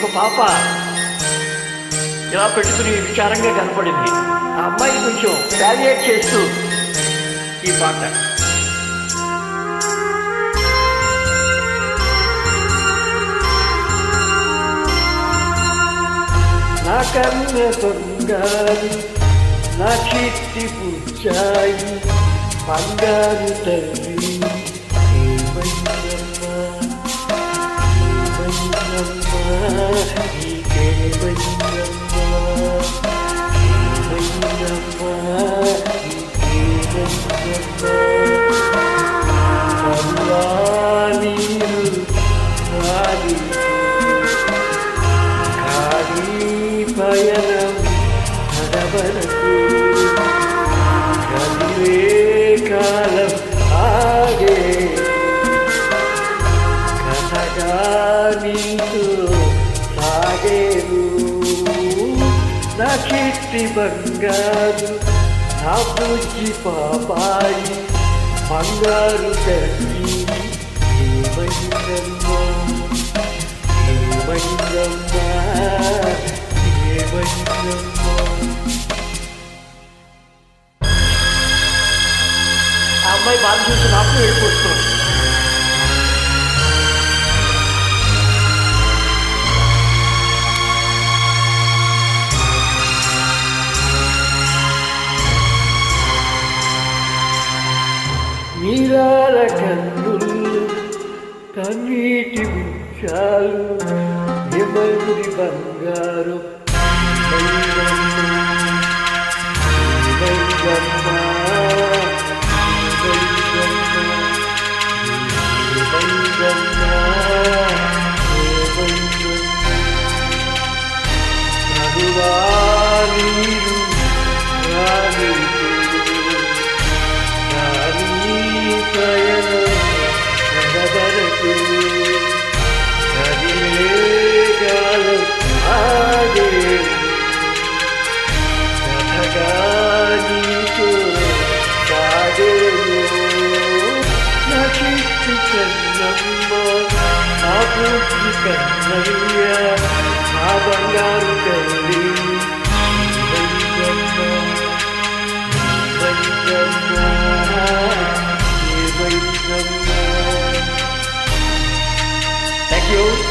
ఒక పాప ఇలా పెట్టుకుని విచారంగా కనపడింది. ఆ అమ్మాయి కొంచెం ప్యాలియేట్ చేస్తూ ఈ పాట. నా కన్న బంగారు నా చిట్టి పుచ్చాయి బంగారు తల్లి. పయనం నడవరకు కదిలే కాలం ఆగే కథగా నీతో సాగేరు నా చిట్టి బంగారు నా బుజ్జి పాపాయి బంగారు తల్లి ఏమైందమ్మా అమ్మాయి బాధ చూసి నాకు వెళ్ళిపోతుంది నీలాల కన్నులు కన్నీటి ముత్యాలు ఎవరి బంగారు వైరమ్మ, நடுவா కన్నమ్మ నా పూర్తి కన్నయ్య నా Thank you.